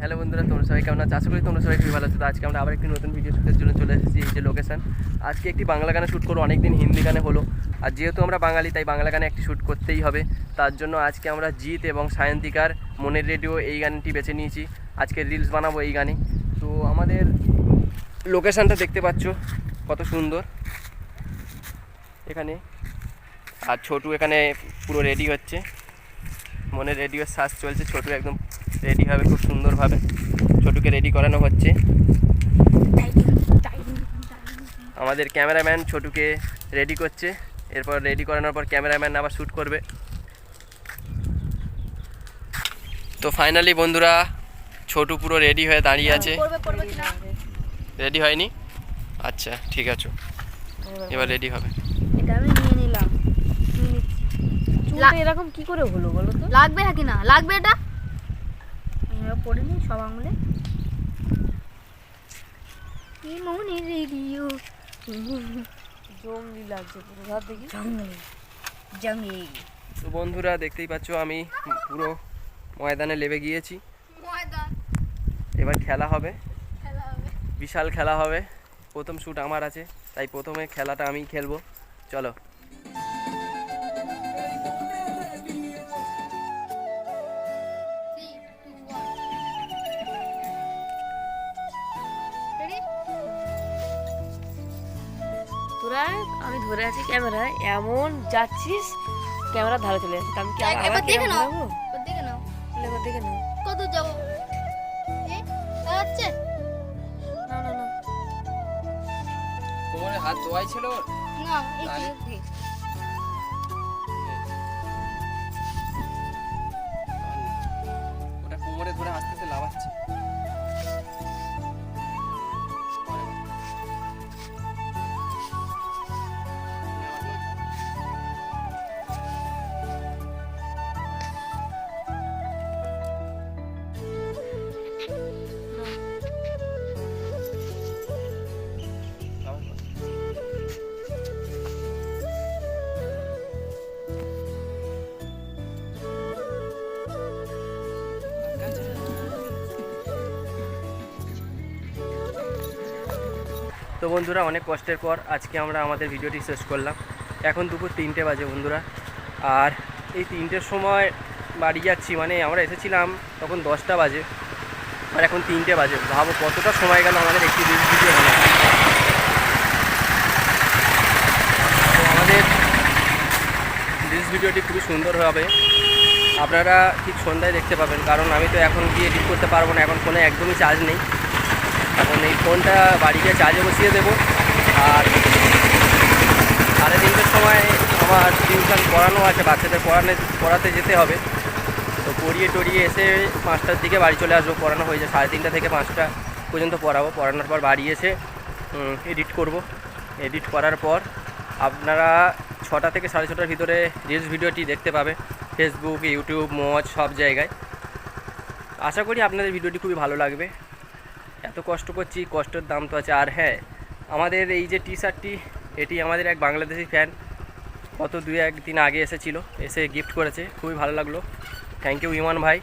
Hello বন্ধুরা, তোমরা সবাই কেমন আছো? আশা করি তোমরা সবাই খুবই ভালো আছো। আজকে আমরা আবার একটি নতুন ভিডিও শ্যুটের জন্য চলে এসেছি, এই যে লোকেশান আজকে একটি বাংলা গানে শ্যুট করব, অনেকদিন হিন্দি গানে হলো। আর যেহেতু আমরা বাঙালি, তাই বাংলা গানে একটি শ্যুট করতেই হবে। তার জন্য আজকে আমরা জিৎ এবং সায়ন্তিকার, মনের রেডিও এই গানটি বেছে নিয়েছি। আজকে রিলস বানাবো এই গানে। তো আমাদের লোকেশানটা দেখতে পাচ্ছ, কত সুন্দর। এখানে। আর ছোটু এখানে পুরো রেডি হচ্ছে। মনের রেডিওর শ্বাস চলছে, ছোটু একদম রেডি হবে খুব সুন্দরভাবে। ছোটুকে রেডি করানো হচ্ছে। আমাদের ক্যামেরাম্যান ছোটুকে রেডি করছে। এরপর রেডি করানোর পর ক্যামেরাম্যান আবার শ্যুট করবে। তো ফাইনালি বন্ধুরা ছোটু পুরো রেডি হয়ে দাঁড়িয়ে আছে। রেডি হয়নি? আচ্ছা ঠিক আছে। এবার রেডি হবে। এটা আমি নিয়ে নিলাম। এরকম কি করে হলো বলো তো? লাগবে নাকি না? লাগবে এটা? এভাবে পড়ে নি সব আঙুলে। কি মনে রেডিও? জঙ্গলি লাগছে পুরো ধর দেখি। জঙ্গলি জঙ্গলি। তো বন্ধুরা দেখতেই পাচ্ছ আমি পুরো ময়দানে লেবে গিয়েছি। এবার খেলা হবে। খেলা হবে। বিশাল খেলা হবে। প্রথম শ্যুট আমার আছে তাই প্রথমে খেলাটা আমি খেলব। চলো। তোরা আমি ধরে আছি ক্যামেরায়। এমন যাচ্ছিস ক্যামেরা ধারে চলে যাচ্ছে আমি কি আবার- দেখে নাও? দেখে নাও। দেখে নাও। কত যাব? এই না না না কোমরে হাত ধোয়াই ছিল না এই। ওটা কোমরে ধরে আস্তে আস্তে লাভাচ্ছে তো বন্ধুরা, অনেক কষ্টের পর আজকে আমরা আমাদের ভিডিওটি শেষ করলাম। এখন দুপুর তিনটে বাজে বন্ধুরা। আর এই তিনটের সময় বাড়ি যাচ্ছি মানে আমরা এসেছিলাম তখন দশটা বাজে। আর এখন তিনটে বাজে। ভাবো কতটা সময় গেল আমাদের একটি ভিডিও হলো আমাদের রিলস ভিডিওটি খুবই সুন্দর হবে। আপনারা ঠিক সন্ধ্যায় দেখতে পাবেন, কারণ আমি তো এখন গিয়ে এডিট করতে পারব না, এখন ফোনে একদমই চার্জ নেই। ফোনটা বাড়ি গিয়ে চার্জে বসিয়ে দেবো। আর সাড়ে তিনটের সময় আমার টিউশন পড়ানো আছে, বাচ্চাদের পড়ানো, পড়াতে যেতে হবে। তো পড়িয়ে টড়িয়ে এসে পাঁচটার দিকে বাড়ি চলে আসব, পড়ানো হয়ে যায় সাড়ে তিনটা থেকে পাঁচটা পর্যন্ত পড়াবো। পড়ানোর পর বাড়ি এসে এডিট করব। এডিট করার পর আপনারা ছটা থেকে সাড়ে ছটার ভিতরে রিলস ভিডিওটি দেখতে পাবে। ফেসবুক ইউটিউব মজ সব জায়গায়। আশা করি আপনাদের ভিডিওটি খুবই ভালো লাগবে। এত কষ্ট করছি, কষ্টের দাম তো আছে, আর হ্যাঁ আমাদের এই যে টি শার্টটি এটি আমাদের এক বাংলাদেশি ফ্যান গত দুই একদিন আগে এসেছিল, এসে গিফট করেছে, খুবই ভালো লাগল। থ্যাংক ইউ ইমান ভাই।